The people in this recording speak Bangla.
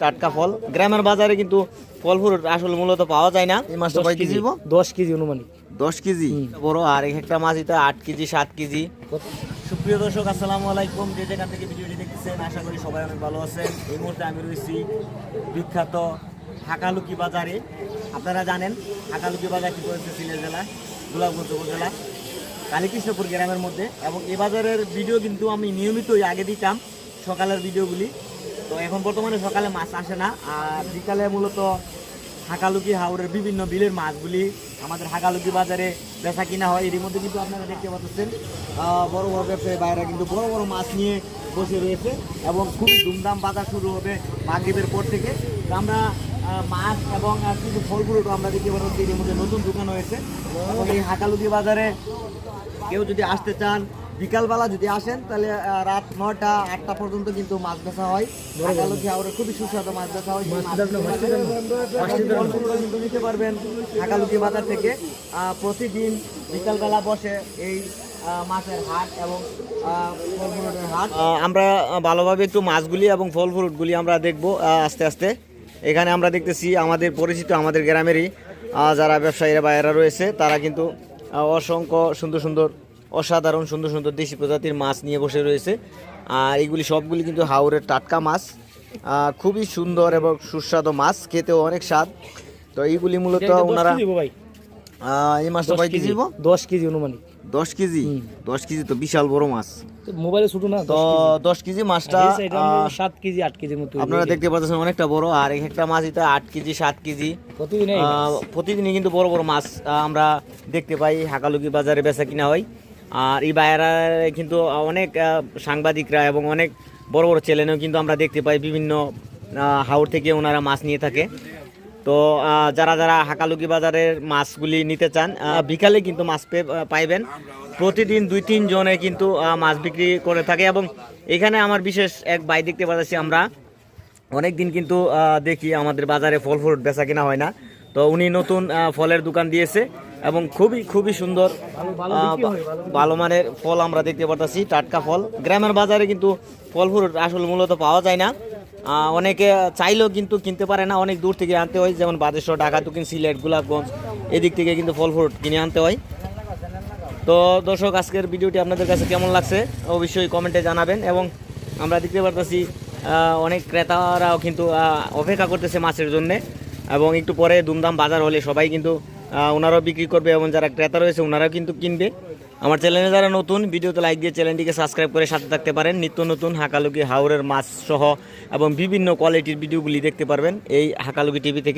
টাটকা ফল। গ্রামের বাজারে কিন্তু ফল ফ্রুট আসলে মূলত পাওয়া যায় না। এই মাছটা কয় কেজি? দশ কেজি অনুমানিক। দশ কেজি? বড় আর এক একটা মাছ এটা আট কেজি সাত কেজি। সুপ্রিয় দর্শক আসসালামু আলাইকুম। যে যেখান থেকে ভিডিওটি দেখতেছেন আশা করি সবাই অনেক ভালো আছেন। এই মুহূর্তে আমি রয়েছি বিখ্যাত হাকালুকি বাজারে। আপনারা জানেন হাকালুকি বাজার কি করেছে সিলেট জেলা গোলাপগঞ্জ উপজেলা কালীকৃষ্ণপুর গ্রামের মধ্যে। এবং এ বাজারের ভিডিও কিন্তু আমি নিয়মিতই আগে দিতাম সকালের ভিডিওগুলি। তো এখন বর্তমানে সকালে মাছ আসে না, আর বিকালে মূলত হাকালুকি হাওড়ের বিভিন্ন বিলের মাছগুলি আমাদের হাকালুকি বাজারে বেচা কিনা হয়। এরই মধ্যে কিন্তু আপনারা দেখতে পাচ্ছেন বড় বড় ব্যবসায়ী বাইরে কিন্তু বড় বড় মাছ নিয়ে বসে রয়েছে এবং খুবই ধুমধাম বাজার শুরু হবে মাগরীবের পর থেকে। তো আমরা মাছ এবং কিছু ফলগুলো আমরা দেখতে পাচ্ছি এর মধ্যে নতুন দোকান হয়েছে। এবং এই হাকালুকি বাজারে কেউ যদি আসতে চান বিকালবেলা যদি আসেন তাহলে রাত নটা আটটা পর্যন্ত কিন্তু মাছ বেচা হয়। হাওড়ে খুবই সুস্বাদু মাছ বেচা হয় কিন্তু নিতে পারবেন হাকালুকি বাজার থেকে। প্রতিদিন বিকালবেলা বসে এই মাছের হাট এবং হাট। আমরা ভালোভাবে একটু মাছগুলি এবং ফল ফ্রুটগুলি আমরা দেখব আস্তে আস্তে। এখানে আমরা দেখতেছি আমাদের পরিচিত আমাদের গ্রামেরই যারা ব্যবসায়ীরা বা এরা রয়েছে তারা কিন্তু অসংখ্য সুন্দর সুন্দর অসাধারণ সুন্দর সুন্দর দেশি প্রজাতির মাছ নিয়ে বসে রয়েছে। আর এগুলি সবগুলি কিন্তু হাওরের টাটকা মাছ। খুবই সুন্দর এবং সুস্বাদু মাছ খেতেও অনেক স্বাদ। তো এইগুলি মূলত ওনারা এই মাছটা কয় কেজি। দশ কেজি অনুমানিক। দশ কেজি? দশ কেজি তো বিশাল বড় মাছ। মোবাইলে ছোট না তো দশ কেজি মাছটা সাত কেজি আট কেজির মতো আপনারা দেখতে পাচ্ছেন অনেকটা বড়। আর এক একটা মাছ এটা আট কেজি সাত কেজি। প্রতিদিন প্রতিদিনই কিন্তু বড় বড় মাছ আমরা দেখতে পাই হাকালুকি বাজারে বেচা কিনা হয়। আর এই বাইরা কিন্তু অনেক সাংবাদিকরা এবং অনেক বড় বড় চ্যানেলেও কিন্তু আমরা দেখতে পাই বিভিন্ন হাওড় থেকে ওনারা মাছ নিয়ে থাকে। তো যারা যারা হাকালুকি বাজারের মাছগুলি নিতে চান বিকালে কিন্তু মাছ পাইবেন। প্রতিদিন দুই তিন জনে কিন্তু মাছ বিক্রি করে থাকে এবং এখানে আমার বিশেষ এক বাই দেখতে পাচ্ছি আমরা। অনেক দিন কিন্তু দেখি আমাদের বাজারে ফল ফ্রুট বেচা কিনা হয় না। তো উনি নতুন ফলের দোকান দিয়েছে। এবং খুবই খুবই সুন্দর ভালো মানের ফল আমরা দেখতে পাচ্ছি টাটকা ফল। গ্রামের বাজারে কিন্তু ফল ফ্রুট আসলে মূলত পাওয়া যায় না। অনেকে চাইলেও কিন্তু কিনতে পারে না অনেক দূর থেকে আনতে হয় যেমন বাদেশ্বর ঢাকা তুকিন সিলেট গোলাপগঞ্জ এদিক থেকে কিন্তু ফল ফ্রুট কিনে আনতে হয়। তো দর্শক আজকের ভিডিওটি আপনাদের কাছে কেমন লাগছে অবশ্যই কমেন্টে জানাবেন এবং আমরা দেখতে পারতেছি অনেক ক্রেতারাও কিন্তু অপেক্ষা করতেছে মাছের জন্য এবং একটু পরে দুমদাম বাজার হলে সবাই কিন্তু ওনারাও বিক্রি করবে এবং যারা ক্রেতা রয়েছে, ওনারাও কিন্তু কিনবে। আমার চ্যানেলে যারা নতুন, ভিডিওতে লাইক দিয়ে চ্যানেলটিকে সাবস্ক্রাইব করে সাথে থাকতে পারেন। নিত্য নতুন হাকালুকি হাওরের মাছ সহ এবং বিভিন্ন কোয়ালিটির ভিডিওগুলি দেখতে পারবেন এই হাকালুকি টিভি থেকে।